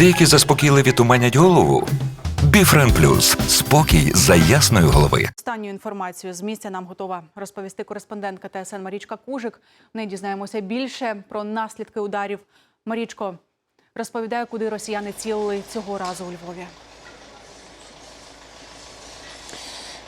Деякі заспокійливі туманять голову. Біфрен Плюс спокій за ясної голови. Останню інформацію з місця нам готова розповісти кореспондентка ТСН Марічка Кужик. В неї дізнаємося більше про наслідки ударів. Марічко розповідає, куди росіяни цілили цього разу у Львові.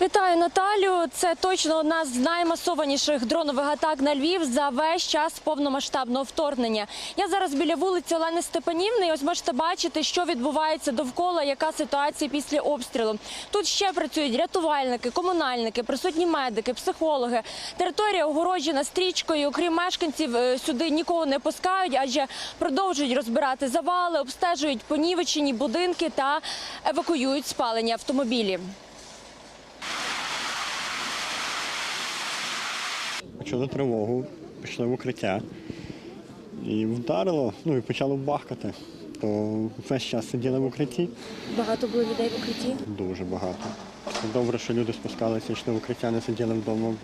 Вітаю Наталю. Це точно одна з наймасованіших дронових атак на Львів за весь час повномасштабного вторгнення. Я зараз біля вулиці Олени Степанівни. і Ось можете бачити, що відбувається довкола, яка ситуація після обстрілу. Тут ще працюють рятувальники, комунальники, присутні медики, психологи. Територія огороджена стрічкою. Окрім мешканців, е, сюди нікого не пускають, адже продовжують розбирати завали, обстежують понівечені будинки та евакуюють спалені автомобілі. Почули тривогу, пішли в укриття. І вдарило, ну і почало бахкати. То весь час сиділи в укритті Багато було людей в укритті. дуже багато. Добре, що люди спускалися, йшли в укриття, не сиділи вдома.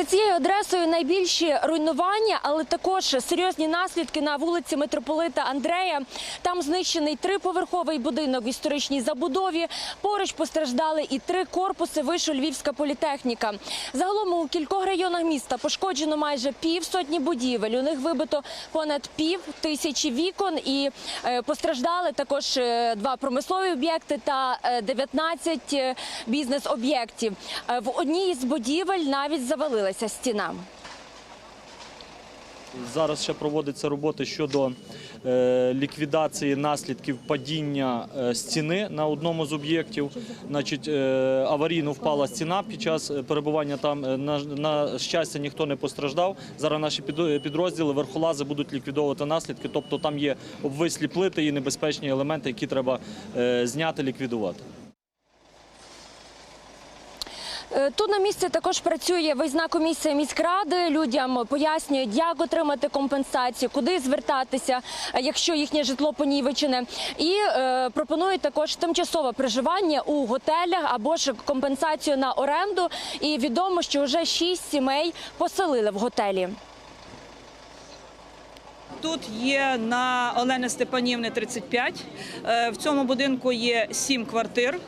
За цією адресою найбільші руйнування, але також серйозні наслідки на вулиці митрополита Андрея. Там знищений триповерховий будинок в історичній забудові. Поруч постраждали і три корпуси вишу Львівська політехніка. Загалом у кількох районах міста пошкоджено майже пів сотні будівель. У них вибито понад пів тисячі вікон і е, постраждали також е, два промислові об'єкти та е, 19 е, бізнес-об'єктів. В одній із будівель навіть завалилася стіна. Зараз ще проводяться роботи щодо е, ліквідації наслідків падіння е, стіни на одному з об'єктів. Значить, е, аварійно впала стіна під час перебування там. На, щастя, ніхто не постраждав. Зараз наші підрозділи верхолази будуть ліквідовувати наслідки. Тобто там є обвислі плити і небезпечні елементи, які треба зняти, ліквідувати. Е, Тут на місці також працює виїзна комісія міськради. Людям пояснюють, як отримати компенсацію, куди звертатися, е, якщо їхнє житло понівечене. І е, пропонують також тимчасове проживання у готелях або ж компенсацію на оренду. І відомо, що вже шість сімей поселили в готелі. Тут є на Олени Степанівни 35. Е, В цьому будинку є 7 квартир.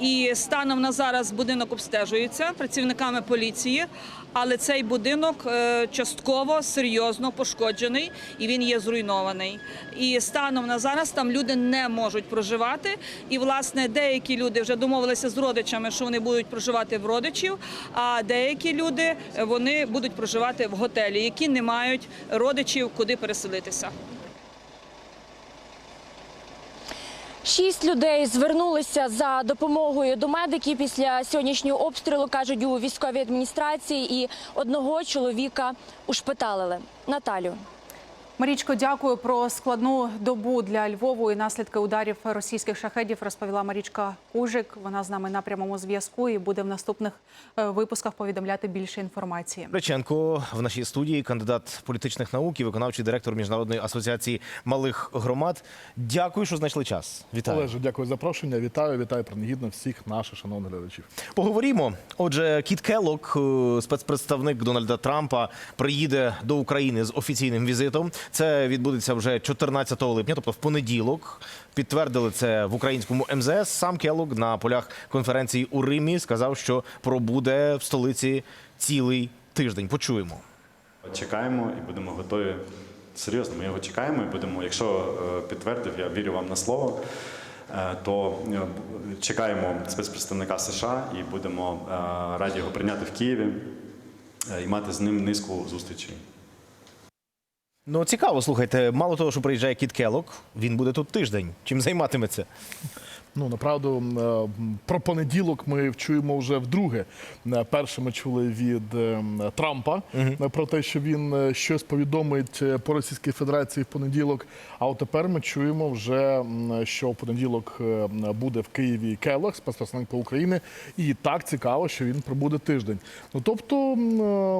І станом на зараз будинок обстежується працівниками поліції, але цей будинок е, частково серйозно пошкоджений і він є зруйнований. І станом на зараз там люди не можуть проживати. І власне деякі люди вже домовилися з родичами, що вони будуть проживати в родичів, а деякі люди е, вони будуть проживати в готелі, які не мають родичів, куди переселитися. Шість людей звернулися за допомогою до медиків після сьогоднішнього обстрілу, кажуть у військовій адміністрації, і одного чоловіка ушпиталили. Наталю. Марічко, дякую про складну добу для Львову і наслідки ударів російських шахедів. Розповіла Марічка Кужик. Вона з нами на прямому зв'язку і буде в наступних е, випусках повідомляти більше інформації. Реченко в нашій студії, кандидат політичних наук і виконавчий директор міжнародної асоціації малих громад. Дякую, що знайшли час. Вітаю. Олеже, дякую за запрошення. Вітаю, вітаю принагідно всіх наших шановних глядачів. Поговоримо. Отже, Кіт Келлок, е, спецпредставник Дональда Трампа, приїде до України з офіційним візитом. Це відбудеться вже 14 липня, тобто в понеділок. Підтвердили це в українському МЗС. Сам Келлок на полях конференції у Римі сказав, що пробуде в столиці цілий тиждень. Почуємо. Чекаємо і будемо готові. Серйозно, ми його чекаємо і будемо, якщо е, підтвердив, я вірю вам на слово, е, то е, чекаємо спецпредставника США і будемо раді його прийняти в Києві і мати з ним низку зустрічей. Ну цікаво, слухайте. Мало того, що приїжджає Кіт Келок, він буде тут тиждень. Чим займатиметься? Ну направду е, про понеділок ми чуємо вже вдруге. Е, Перше ми чули від е, Трампа е, про те, що він щось повідомить по Російській Федерації в понеділок. А от тепер ми чуємо вже, що в понеділок буде в Києві Келлог, спецпредставник по України, і так цікаво, що він пробуде тиждень. Ну тобто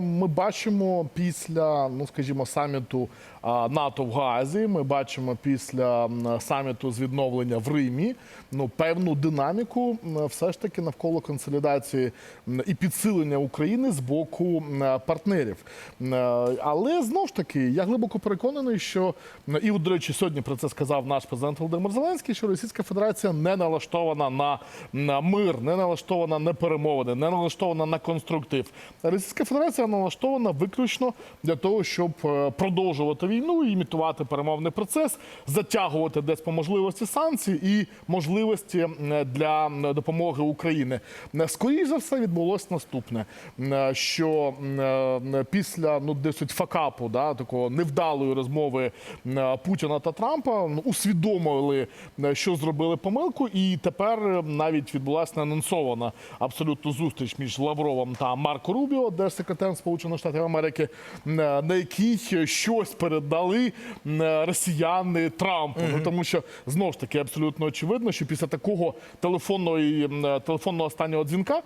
ми бачимо після, ну скажімо, саміту НАТО в Гаазі. Ми бачимо після саміту з відновлення в Римі. ну певну динаміку все ж таки навколо консолідації і підсилення України з боку партнерів. Е, Але знову ж таки, я глибоко переконаний, що і до речі, сьогодні про це сказав наш президент Володимир Зеленський, що Російська Федерація не налаштована на, на мир, не налаштована на перемовини, не налаштована на конструктив. Російська Федерація налаштована виключно для того, щоб е, продовжувати війну, імітувати перемовний процес, затягувати десь по можливості санкції і можливості для допомоги України. Скоріше за все відбулося наступне: що е, після ну досить факапу, да такого невдалої розмови Путіна та Трампа усвідомили, що зробили помилку, і тепер навіть відбулася неанонсована абсолютно зустріч між Лавровим та Марко Рубіо, держсекретарем Сполучених Штатів Америки, на якій щось передали м, росіяни Трампу. Ну тому що знову ж таки абсолютно очевидно, що після такого телефонної телефонного останнього дзвінка,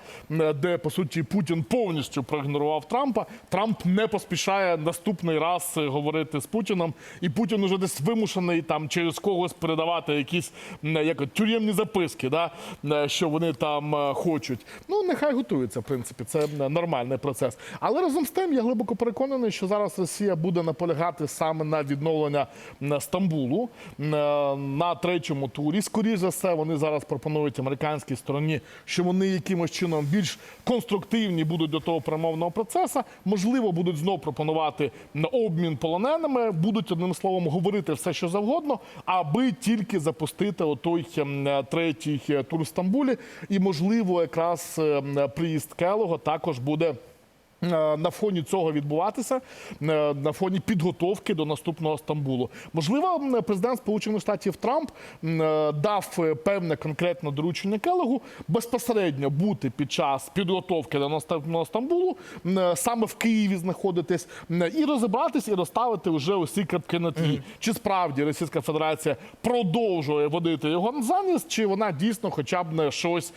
де по суті Путін повністю проігнорував Трампа, Трамп не поспішає наступний раз е, говорити з Путіном, і Путін уже десь вимушений там через когось передавати якісь як тюремні записки, да, е, що вони там е, хочуть. Ну нехай готуються, в принципі, це нормальний процес. Але разом з тим я глибоко переконаний, що зараз Росія буде наполягати саме на відновлення Стамбулу е, на третьому турі. Скоріше за все, вони зараз пропонують американській стороні, що вони якимось чином більш конструктивні будуть до того перемовного процесу. Можливо, будуть знов пропонувати обмін полоненими, будуть одним словом говорити все, що завгодно, аби тільки запустити отой е, третій е, тур в Стамбулі. І можливо, якраз приїзд Келого також буде. Е, На фоні цього відбуватися е, на фоні підготовки до наступного Стамбулу. Можливо, президент Сполучених Штатів Трамп е, дав певне конкретне доручення Келегу безпосередньо бути під час підготовки до наступного Стамбулу, саме в Києві знаходитись і розібратись, і розставити вже усі крапки на тлі. Чи справді Російська Федерація продовжує водити його за ніс, чи вона дійсно, хоча б не щось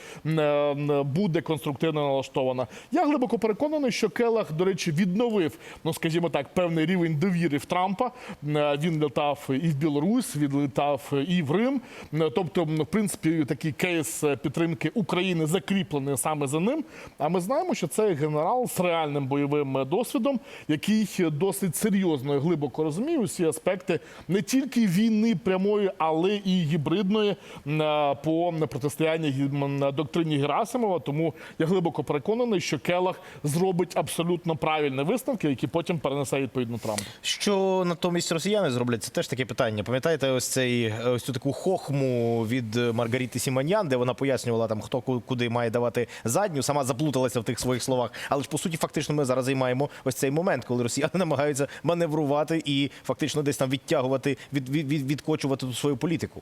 буде конструктивно налаштована. Я глибоко переконаний, що Келах, до речі, відновив, ну скажімо так, певний рівень довіри в Трампа. Е, Він літав і в Білорусь, відлітав і в Рим. Е, Тобто, в принципі, такий кейс е, підтримки України закріплений саме за ним. А ми знаємо, що це генерал з реальним бойовим досвідом, який досить серйозно і глибоко розуміє усі аспекти не тільки війни прямої, але і гібридної по протистоянні доктрині Герасимова. Тому я глибоко переконаний, що Келах зробить абсолютно правильні висновки, які потім перенесе відповідно Трамп. Що натомість росіяни зроблять? Це теж таке питання. Пам'ятаєте, ось цей ось цю таку хохму від Маргаріти Сіманян, де вона пояснювала там, хто ку- куди має давати задню, сама заплуталася в тих своїх словах. Але ж по суті, фактично, ми зараз займаємо ось цей момент, коли росіяни намагаються маневрувати і фактично десь там відтягувати, від, від, від, відкочувати свою політику.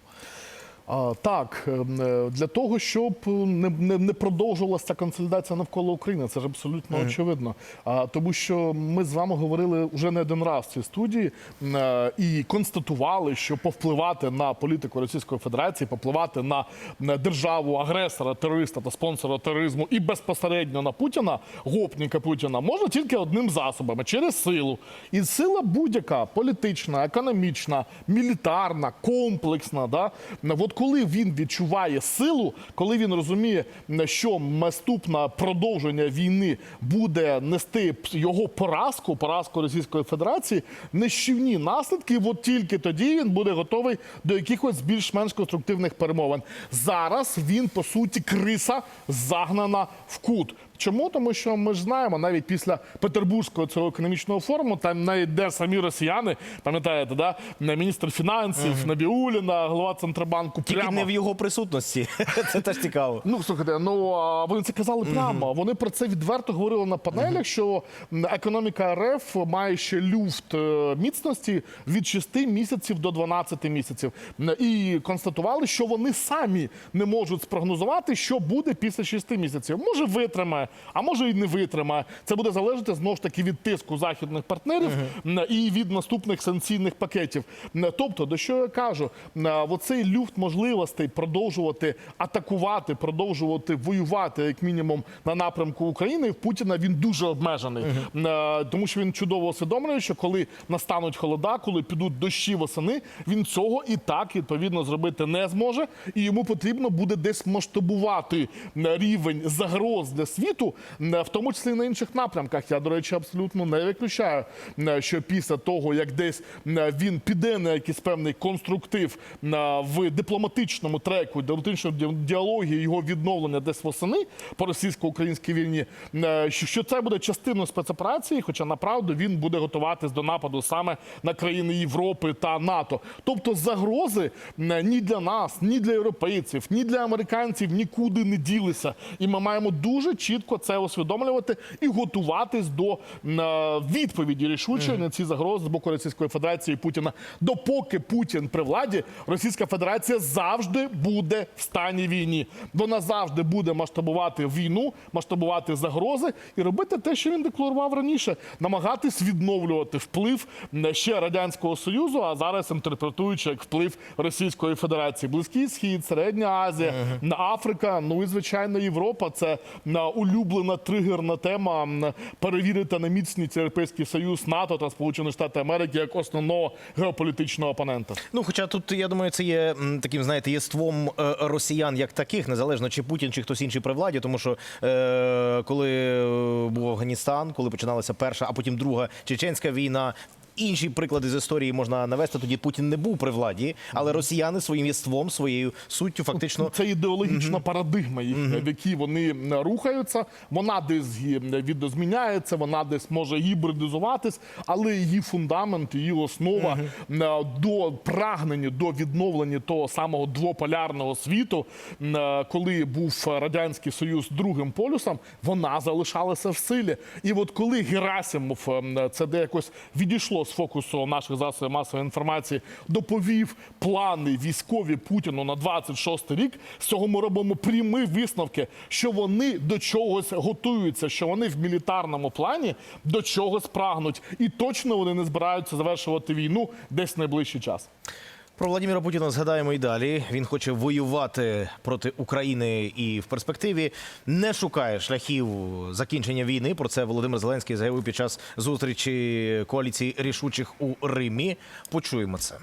Так, ем, е, для того, щоб е, не, не, не продовжувалася консолідація навколо України, це ж абсолютно очевидно. А, тому що ми з вами говорили вже не один раз в цій студії е, і констатували, що повпливати на політику Російської Федерації, повпливати на, на державу агресора, терориста та спонсора тероризму і безпосередньо на Путіна, гопніка Путіна, можна тільки одним засобами через силу. І сила будь-яка політична, економічна, мілітарна, комплексна. Да? От коли він відчуває силу, коли він розуміє, що наступне продовження війни буде нести його поразку, поразку Російської Федерації, нищівні наслідки, от тільки тоді він буде готовий до якихось більш-менш конструктивних перемовин. Зараз він по суті криса загнана в кут. Чому? Тому що ми ж знаємо, навіть після Петербурзького цього економічного форуму, там навіть де самі росіяни, пам'ятаєте, да? міністр фінансів, Набіуліна, голова Центробанку, Тільки прямо не в його присутності. Це теж цікаво. Ну, слухайте, ну вони це казали прямо. Вони про це відверто говорили на панелях, що економіка РФ має ще люфт е, міцності від 6 місяців до 12 місяців. І констатували, що вони самі не можуть спрогнозувати, що буде після 6 місяців. Може, витримає, витримає, а може і не витримає. Це буде залежати знову ж таки від тиску західних партнерів і від наступних санкційних пакетів. Тобто, до що я кажу, оцей люфт можливостей продовжувати атакувати, продовжувати воювати, як мінімум, на напрямку України в Путіна він дуже обмежений, тому що він чудово усвідомлює, що коли настануть холода, коли підуть дощі восени, він цього і так відповідно зробити не зможе, і йому потрібно буде десь масштабувати рівень загроз для світу, м, в тому числі на інших напрямках. Я, до речі, абсолютно не виключаю, що після того, як десь він піде на якийсь певний конструктив в дипломатичному треку, дипломатичному ді- діалогі його відновлення десь восени по російсько-українській війні, що це буде частиною спецоперації, хоча направду він буде готуватись до нападу саме на країни Європи та НАТО. Тобто загрози ні для нас, ні для європейців, ні для американців нікуди не ділися. І ми маємо дуже чітко це усвідомлювати і готуватись до е, відповіді рішучої на ці загрози з боку Російської Федерації і Путіна. Допоки Путін при владі, Російська Федерація завжди буде в стані війні. Вона завжди буде масштабувати війну, масштабувати загрози і робити те, що він декларував раніше, намагатись відновлювати вплив ще радянського союзу, а зараз інтерпретуючи як вплив Російської Федерації. Близький схід, Середня Азія, на Африка, ну і звичайно Європа. Це на улюблена тригерна тема перевірити на міцність Європейський Союз, НАТО та Сполучені Штати Америки як основного геополітичного опонента. Ну, хоча тут, я думаю, це є таким, знаєте, єством е, росіян як таких, незалежно чи Путін, чи хтось інший при владі, тому що е, коли е, був Афганістан, коли починалася перша, а потім друга чеченська війна. Інші приклади з історії можна навести. Тоді Путін не був при владі, але росіяни своїм єством, своєю суттю, фактично Це ідеологічна парадигма їхня, в якій вони рухаються. Вона десь відозміняється, вона десь може гібридизуватись, але її фундамент, її основа м, до прагнення до відновлення того самого двополярного світу, коли був радянський союз другим полюсом, вона залишалася в силі. І от коли Герасимов це де якось відійшло з фокусу наших засобів масової інформації, доповів плани військові Путіну на 26 рік. З цього ми робимо прямі висновки, що вони до чогось готуються, що вони в мілітарному плані до чогось прагнуть, і точно вони не збираються завершувати війну десь в найближчий час. Про Владимира Путіна згадаємо і далі. Він хоче воювати проти України і в перспективі не шукає шляхів закінчення війни. Про це Володимир Зеленський заявив під час зустрічі коаліції рішучих у Римі. Почуємо це.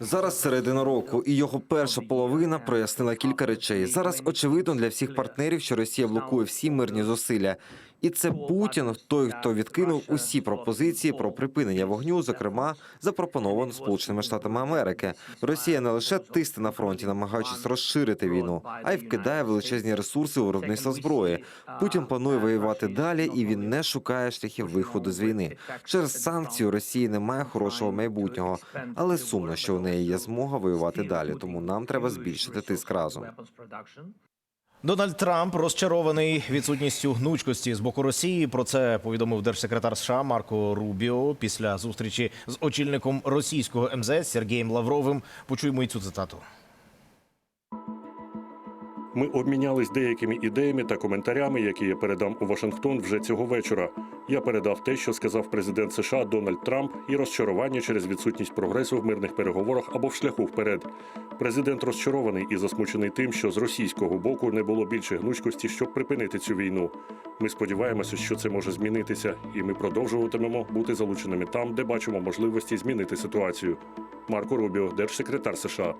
Зараз середина року, і його перша половина прояснила кілька речей. Зараз очевидно для всіх партнерів, що Росія блокує всі мирні зусилля. І це Путін, той, хто відкинув усі пропозиції про припинення вогню, зокрема запропоновано Сполученими Штатами Америки. Росія не лише тисне на фронті, намагаючись розширити війну, а й вкидає величезні ресурси у виробництво зброї. Путін планує воювати далі, і він не шукає шляхів виходу з війни. Через санкції Росії немає хорошого майбутнього, але сумно, що у неї є змога воювати далі. Тому нам треба збільшити тиск разом. Дональд Трамп розчарований відсутністю гнучкості з боку Росії. Про це повідомив держсекретар США Марко Рубіо після зустрічі з очільником російського МЗС Сергієм Лавровим. Почуємо і цю цитату. Ми обмінялись деякими ідеями та коментарями, які я передам у Вашингтон вже цього вечора. Я передав те, що сказав президент США Дональд Трамп, і розчарування через відсутність прогресу в мирних переговорах або в шляху вперед. Президент розчарований і засмучений тим, що з російського боку не було більше гнучкості, щоб припинити цю війну. Ми сподіваємося, що це може змінитися, і ми продовжуватимемо бути залученими там, де бачимо можливості змінити ситуацію. Марко Рубіо, держсекретар США.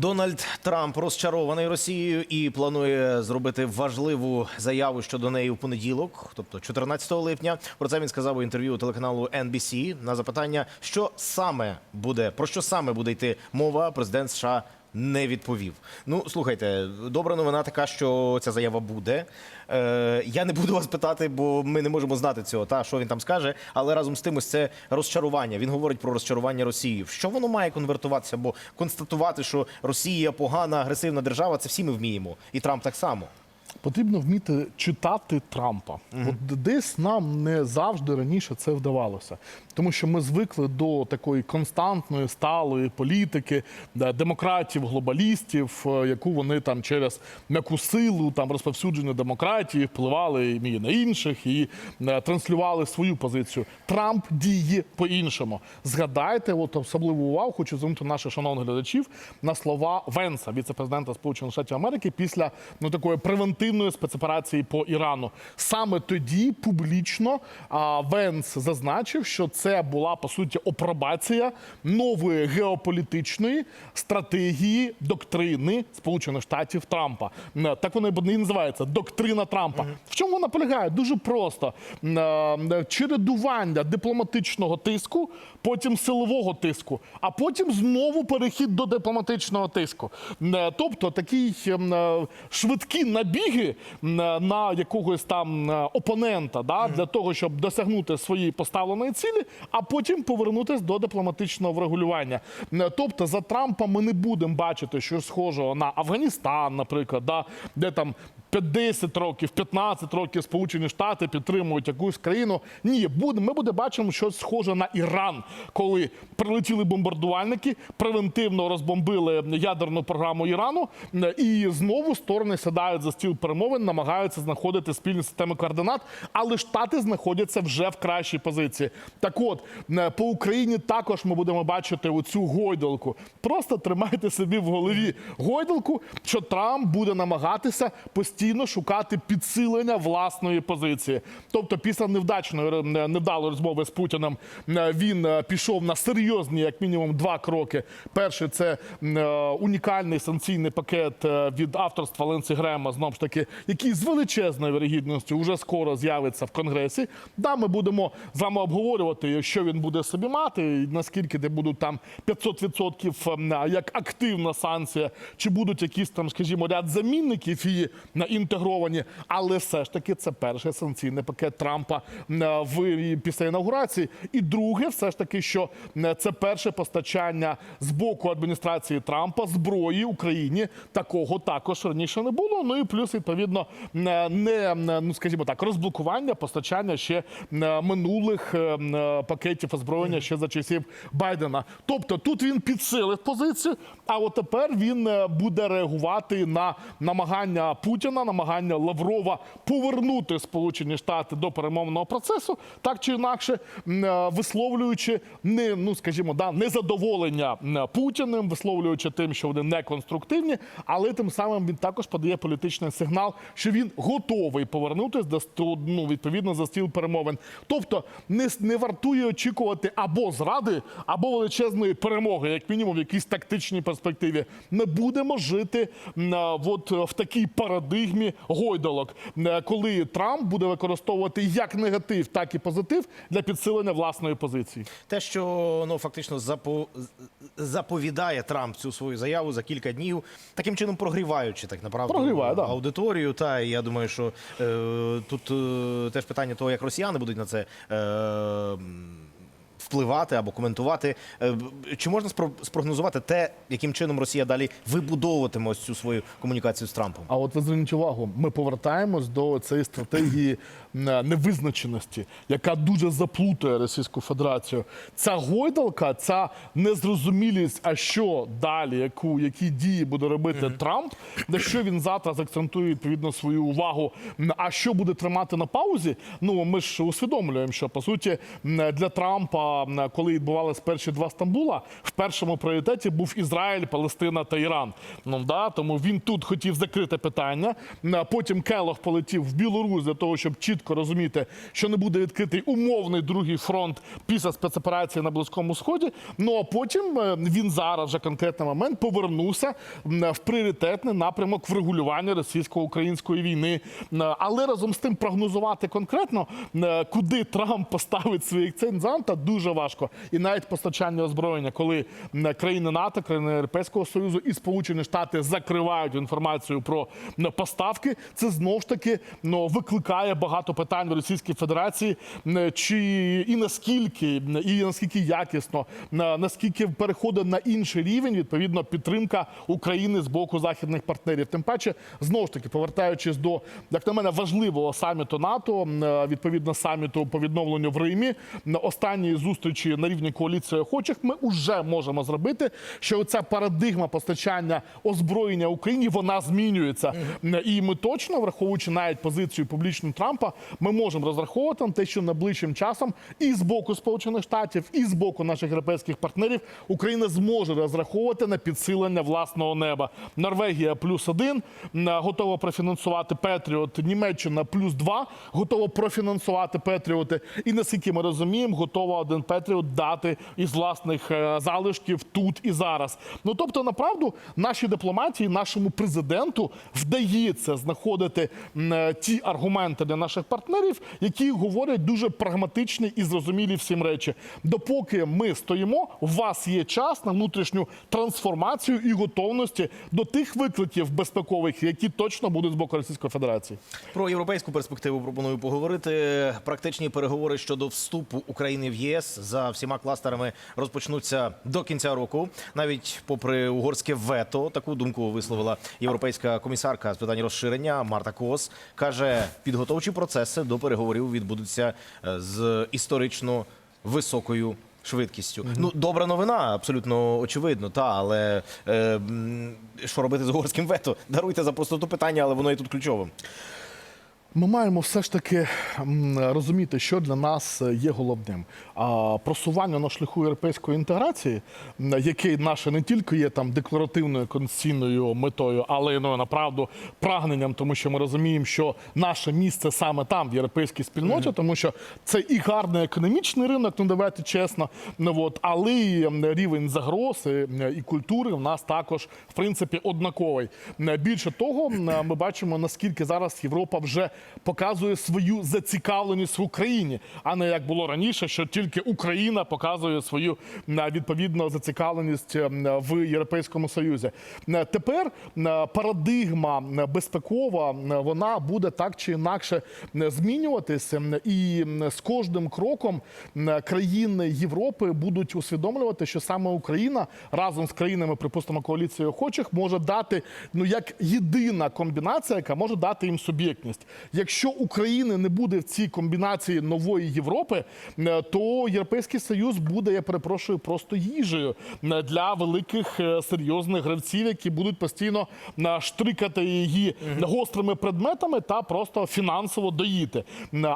Дональд Трамп розчарований Росією і планує зробити важливу заяву щодо неї в понеділок, тобто 14 липня. Про це він сказав у інтерв'ю телеканалу NBC на запитання, що саме буде про що саме буде йти мова. Президент США не відповів. Ну слухайте, добра новина така, що ця заява буде. Е, я не буду вас питати, бо ми не можемо знати цього, та що він там скаже. Але разом з тим, ось це розчарування. Він говорить про розчарування Росії. В що воно має конвертуватися? Бо констатувати, що Росія погана, агресивна держава, це всі ми вміємо, і Трамп так само. Потрібно вміти читати Трампа. От десь нам не завжди раніше це вдавалося, тому що ми звикли до такої константної сталої політики, демократів, глобалістів, е, яку вони там через м'яку силу, там розповсюдження демократії впливали і на інших і е, транслювали свою позицію. Трамп діє по-іншому. Згадайте, от особливу увагу хочу звернути наших шановних глядачів на слова Венса, віце-президента Сполучених Штатів Америки, після ну такої превентивної спецоперації по Ірану. Саме тоді публічно Венс зазначив, що це була по суті опробація нової геополітичної стратегії доктрини Сполучених Штатів Трампа. Так вони і називаються доктрина Трампа. В чому вона полягає? Дуже просто е, чередування дипломатичного тиску, потім силового тиску, а потім знову перехід до дипломатичного тиску. Е, Тобто такий м, е, швидкі набіги на якогось там опонента, да, для того, щоб досягнути своєї поставленої цілі, а потім повернутися до дипломатичного врегулювання. Е, Тобто за Трампа ми не будемо бачити щось схожого на Афганістан, наприклад, да, де там 10 років, 15 років Сполучені Штати підтримують якусь країну. Ні, буде, ми буде бачимо щось схоже на Іран, коли прилетіли бомбардувальники, превентивно розбомбили ядерну програму Ірану, і знову сторони сідають за стіл перемовин, намагаються знаходити спільні системи координат, але Штати знаходяться вже в кращій позиції. Так от е, по Україні також ми будемо бачити оцю гойдалку. Просто тримайте собі в голові гойдалку, що Трамп буде намагатися постійно шукати підсилення власної позиції. Тобто, після невдачної е, невдалої розмови з Путіним е, він е, пішов на серйозні, як мінімум, два кроки. Перший це е, унікальний санкційний пакет е, від авторства Ленсі Грема, знову ж таки, який з величезною вірогідністю вже скоро з'явиться в Конгресі. Да, ми будемо з вами обговорювати, що він буде собі мати, і наскільки де будуть там 500% м, як активна санкція, чи будуть якісь там, скажімо, ряд замінників її на інтегровані. Але все ж таки це перший санкційний пакет Трампа в після інаугурації. І друге, все ж таки, що це перше постачання з боку адміністрації Трампа зброї Україні. Такого також раніше не було. Ну і плюс, відповідно, не ну скажімо так, розблокування постачання ще минулих е, пакетів озброєння ще за часів Байдена. Тобто тут він підсилив позицію, а от тепер він е, буде реагувати на намагання Путіна, намагання Лаврова повернути Сполучені Штати до перемовного процесу, так чи інакше е, висловлюючи не ну скажімо, да незадоволення Путіним, висловлюючи тим, що вони не конструктивні, але тим самим він також подає політичний сигнал, що він готовий повернутися до ну, відповідно за стіл перемовин. Тобто не, не вартує очікувати або зради, або величезної перемоги, як мінімум в якійсь тактичній перспективі. Ми будемо жити а, от в такій парадигмі гойдалок, м, коли Трамп буде використовувати як негатив, так і позитив для підсилення власної позиції. Те, що ну фактично запо... заповідає Трамп цю свою заяву за кілька днів, таким чином прогріваючи так направду Прогріває, да. аудиторію. Та я думаю, що е, тут е, теж питання того, як росіяни будуть на це. Е, Впливати або коментувати, Е, чи можна спро- спрогнозувати те, яким чином Росія далі вибудовуватиме ось цю свою комунікацію з Трампом? А от ви зверніть увагу, ми повертаємось до цієї стратегії невизначеності, яка дуже заплутає Російську Федерацію. Ця гойдалка, ця незрозумілість, а що далі, яку які дії буде робити Трамп, на що він завтра заакцентує відповідно свою увагу, а що буде тримати на паузі. Ну ми ж усвідомлюємо, що по суті для Трампа, коли відбувалися перші два Стамбула, в першому пріоритеті був Ізраїль, Палестина та Іран. Ну да, тому він тут хотів закрити питання. Потім Келох полетів в Білорусь для того, щоб чітко розуміти, що не буде відкритий умовний другий фронт після спецоперації на Близькому Сході. Ну а потім він зараз вже конкретний момент повернувся в пріоритетний напрямок врегулювання російсько-української війни. Але разом з тим прогнозувати конкретно, куди Трамп поставить свій акцент занадто дуже дуже важко. І навіть постачання озброєння, коли країни НАТО, країни Європейського Союзу і Сполучені Штати закривають інформацію про поставки, це знову ж таки ну, викликає багато питань в Російській Федерації. Чи і наскільки, і наскільки якісно, на- наскільки переходить на інший рівень, відповідно, підтримка України з боку західних партнерів. Тим паче, знову ж таки, повертаючись до, як на мене, важливого саміту НАТО, відповідно саміту по відновленню в Римі, на останньої зустрічі на рівні коаліції охочих, ми вже можемо зробити, що ця парадигма постачання озброєння Україні вона змінюється. І ми точно, враховуючи навіть позицію публічну Трампа, ми можемо розраховувати на те, що найближчим часом і з боку Сполучених Штатів, і з боку наших європейських партнерів Україна зможе розраховувати на підсилення власного неба. Норвегія плюс один готова профінансувати Петріот. Німеччина плюс два готова профінансувати Петріоти. І наскільки ми розуміємо, готова один Петріот дати із власних е, залишків тут і зараз. Ну тобто, направду, нашій дипломатії, нашому президенту вдається знаходити е, ті аргументи для наших партнерів, які говорять дуже прагматичні і зрозумілі всім речі. Допоки ми стоїмо, у вас є час на внутрішню трансформацію і готовності до тих викликів безпекових, які точно будуть з боку Російської Федерації. Про європейську перспективу пропоную поговорити. Практичні переговори щодо вступу України в ЄС за всіма кластерами розпочнуться до кінця року. Навіть попри угорське вето, таку думку висловила європейська комісарка з питань розширення Марта Кос. каже, підготовчі процеси до переговорів відбудуться е, з історично високою. Швидкістю. Ну, добра новина, абсолютно очевидно, та але е, що робити з угорським вето? Даруйте за простоту питання, але воно і тут ключовим. Ми маємо все ж таки розуміти, що для нас є головним. А просування на шляху європейської інтеграції, який наше не тільки є там декларативною конституційною метою, але й ну, направду прагненням, тому що ми розуміємо, що наше місце саме там, в європейській спільноті, тому що це і гарний економічний ринок, ну давайте чесно. Ну, от, але і рівень загроз і, і культури в нас також в принципі однаковий. Більше того, ми бачимо наскільки зараз Європа вже показує свою зацікавленість в Україні, а не як було раніше, що тільки Україна показує свою м, відповідно зацікавленість в Європейському Союзі. Тепер парадигма безпекова вона буде так чи інакше змінюватися, і з кожним кроком країни Європи будуть усвідомлювати, що саме Україна разом з країнами, припустимо, коаліції охочих може дати ну як єдина комбінація, яка може дати їм суб'єктність. Якщо України не буде в цій комбінації нової Європи, е, то Європейський Союз буде, я перепрошую, просто їжею е, для великих е, серйозних гравців, які будуть постійно штрикати її гострими предметами та просто фінансово доїти.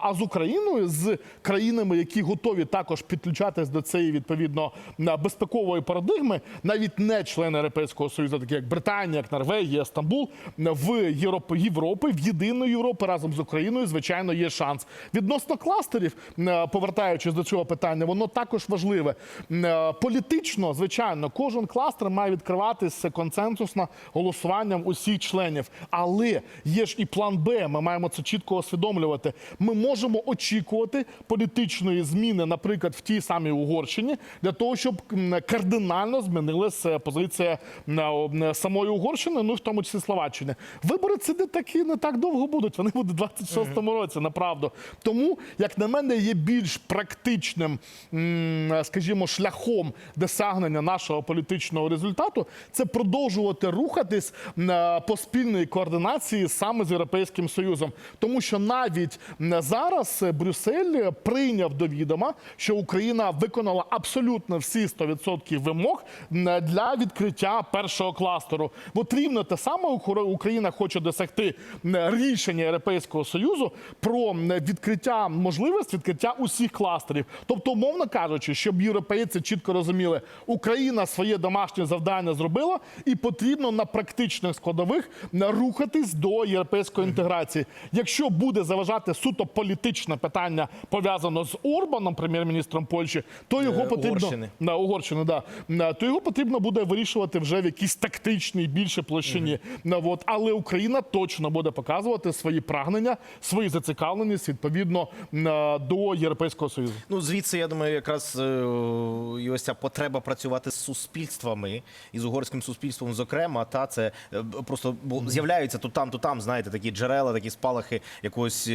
А з Україною, з країнами, які готові також підключатись до цієї відповідно безпекової парадигми, навіть не члени Європейського Союзу, такі як Британія, як Норвегія, Стамбул, в Європи, Європи, в єдиної Європи разом з Україною, звичайно, є шанс. Відносно кластерів, е, повертаючись до цього питання, воно також важливе. Е, Політично, звичайно, кожен кластер має відкриватися консенсусно голосуванням усіх членів. Але є ж і план Б. Ми маємо це чітко усвідомлювати. Ми можемо очікувати політичної зміни, наприклад, в тій самій Угорщині, для того, щоб кардинально змінилася позиція самої Угорщини, ну в тому числі Словаччини. Вибори це не такі не так довго будуть. Вони будуть у 26-му році, направду. Тому, як на мене, є більш практичним, скажімо, шляхом досягнення нашого політичного результату, це продовжувати рухатись по спільній координації саме з Європейським Союзом. Тому що навіть зараз е, Брюссель прийняв до відома, що Україна виконала абсолютно всі 100% вимог для відкриття першого кластеру. От рівно те саме Україна хоче досягти рішення Європейського Союзу про відкриття можливості відкриття усіх кластерів. Тобто, умовно кажучи, щоб європейці чітко розуміли, Україна своє домашнє завдання зробила, і потрібно на практичних складових рухатись до європейської інтеграції. Якщо буде заважати суто політичне питання пов'язано з Орбаном, прем'єр-міністром Польщі, то його Е, потрібно Угорщини. на Угорщини, да На- то його потрібно буде вирішувати вже в якійсь тактичній більше площині. От але Україна точно буде показувати свої прагнення. Прагнення, свою зацікавленість відповідно е, до Європейського союзу. Ну, звідси, я думаю, якраз е, і ось ця потреба працювати з суспільствами і з угорським суспільством, зокрема, та це е, просто з'являються то там, то там, знаєте, такі джерела, такі спалахи якогось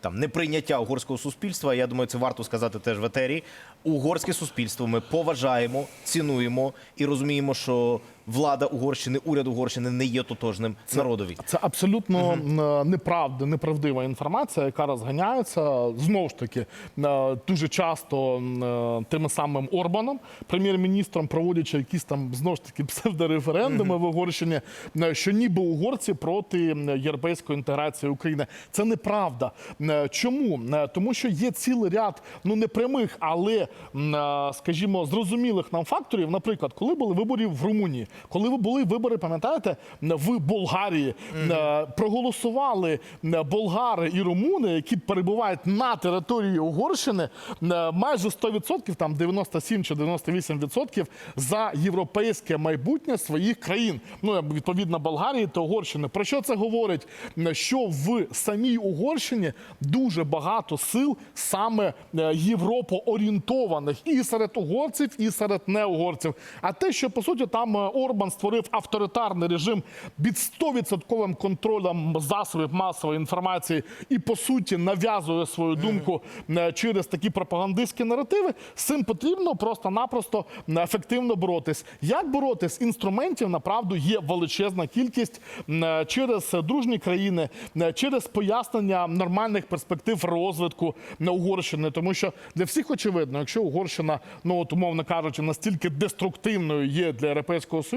там неприйняття угорського суспільства. Я думаю, це варто сказати теж в етері. Угорське суспільство ми поважаємо, цінуємо і розуміємо, що влада Угорщини, уряд Угорщини не є тотожним народові. Це абсолютно е, неправда, неправдива інформація, яка розганяється знову ж таки е, дуже часто е, тим самим Орбаном, прем'єр-міністром, проводячи якісь там знову ж таки псевдореферендуми в Угорщині, що ніби угорці проти європейської інтеграції України. Це неправда. Чому? Тому що є цілий ряд ну непрямих, але е, скажімо, зрозумілих нам факторів. Наприклад, коли були вибори в Румунії, коли ви були вибори, пам'ятаєте, в Болгарії е, проголосували е, болгари і румуни, які перебувають на території Угорщини, майже 100%, там 97 чи 98% за європейське майбутнє своїх країн. Ну відповідно Болгарії та Угорщини. Про що це говорить? Що в самій Угорщині дуже багато сил саме е, європоорієнтованих і серед угорців, і серед неугорців. А те, що по суті там е, Орбан створив авторитарний режим під 100% контролем засобів масової інформації і по суті нав'язує свою думку е, через такі пропагандистські наративи, з цим потрібно просто-напросто е, ефективно боротись. Як боротись? Інструментів направду є величезна кількість е, через дружні країни, через пояснення нормальних перспектив розвитку на Угорщини, тому що для всіх очевидно, якщо Угорщина, ну от умовно кажучи, настільки деструктивною є для Європейського Союзу,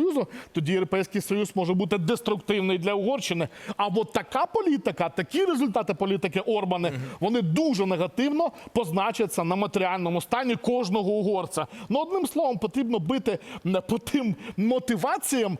тоді Європейський Союз може бути деструктивний для Угорщини. А от така політика, такі результати політики Орбани, вони дуже негативно позначаться на матеріальному стані кожного угорця. Ну одним словом, потрібно бити по тим мотиваціям,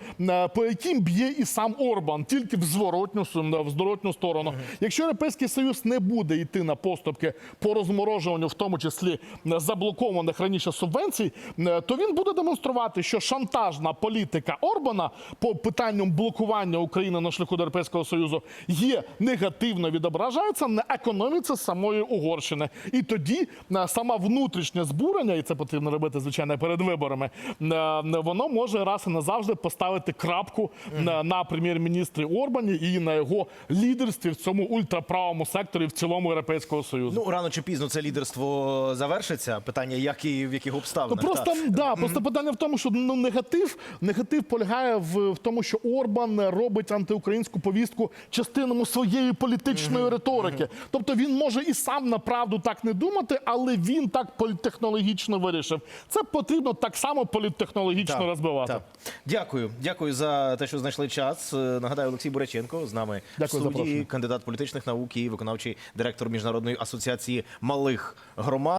по яким б'є і сам Орбан, тільки в зворотню в зворотню сторону. Якщо Європейський Союз не буде йти на поступки по розморожуванню, в тому числі заблокованих раніше субвенцій, то він буде демонструвати, що шантажна політика Орбана по питанням блокування України на шляху до Європейського Союзу є негативно відображається на економіці самої Угорщини. І тоді е, сама внутрішнє збурення, і це потрібно робити звичайно перед виборами, е, воно може раз і назавжди поставити крапку на, на прем'єр-міністрі Орбані і на його лідерстві в цьому ультраправому секторі в цілому Європейського Союзу. Ну рано чи пізно це лідерство завершиться. Питання, як і в яких Ну просто Та. да, просто питання в тому, що ну негатив, негатив полягає в, в тому, що Орбан робить антиукраїнську повістку частинами своєї політичної риторики. Тобто він може і сам направду так не думати, але він так політтехнологічно вирішив. Це потрібно так само політтехнологічно Так, розбивати. так. Дякую, дякую за те, що знайшли час. Е, Нагадаю, Олексій Буряченко з нами Дякую в студії, кандидат політичних наук і виконавчий директор міжнародної асоціації малих громад.